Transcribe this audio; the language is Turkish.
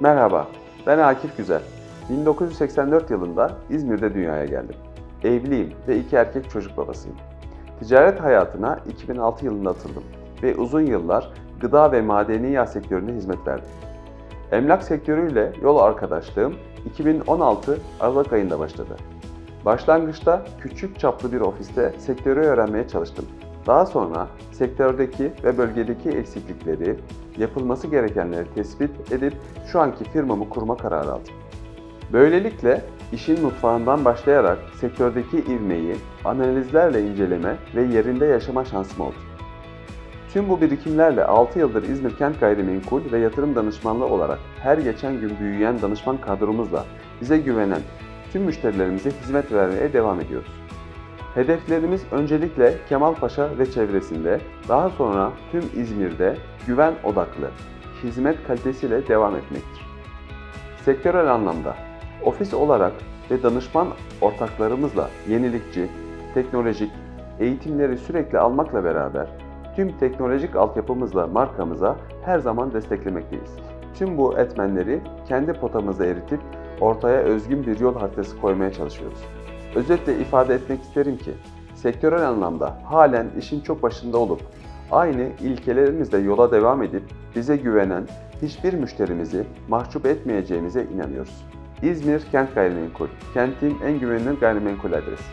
Merhaba, ben Akif Güzel. 1984 yılında İzmir'de dünyaya geldim. Evliyim ve iki erkek çocuk babasıyım. Ticaret hayatına 2006 yılında atıldım ve uzun yıllar gıda ve madeni yağ sektöründe hizmet verdim. Emlak sektörüyle yol arkadaşlığım 2016 Aralık ayında başladı. Başlangıçta küçük çaplı bir ofiste sektörü öğrenmeye çalıştım. Daha sonra sektördeki ve bölgedeki eksiklikleri, yapılması gerekenleri tespit edip şu anki firmamı kurma kararı aldım. Böylelikle işin mutfağından başlayarak sektördeki ivmeyi analizlerle inceleme ve yerinde yaşama şansım oldu. Tüm bu birikimlerle 6 yıldır İzmir Kent Gayrimenkul ve Yatırım Danışmanlığı olarak her geçen gün büyüyen danışman kadromuzla bize güvenen tüm müşterilerimize hizmet vermeye devam ediyoruz. Hedeflerimiz öncelikle Kemalpaşa ve çevresinde, daha sonra tüm İzmir'de güven odaklı, hizmet kalitesiyle devam etmektir. Sektörel anlamda ofis olarak ve danışman ortaklarımızla yenilikçi, teknolojik eğitimleri sürekli almakla beraber tüm teknolojik altyapımızla markamıza her zaman desteklemekteyiz. Tüm bu etmenleri kendi potamızda eritip ortaya özgün bir yol haritası koymaya çalışıyoruz. Özetle ifade etmek isterim ki sektörel anlamda halen işin çok başında olup aynı ilkelerimizle yola devam edip bize güvenen hiçbir müşterimizi mahcup etmeyeceğimize inanıyoruz. İzmir Kent Gayrimenkul, kentin en güvenilir gayrimenkul adresi.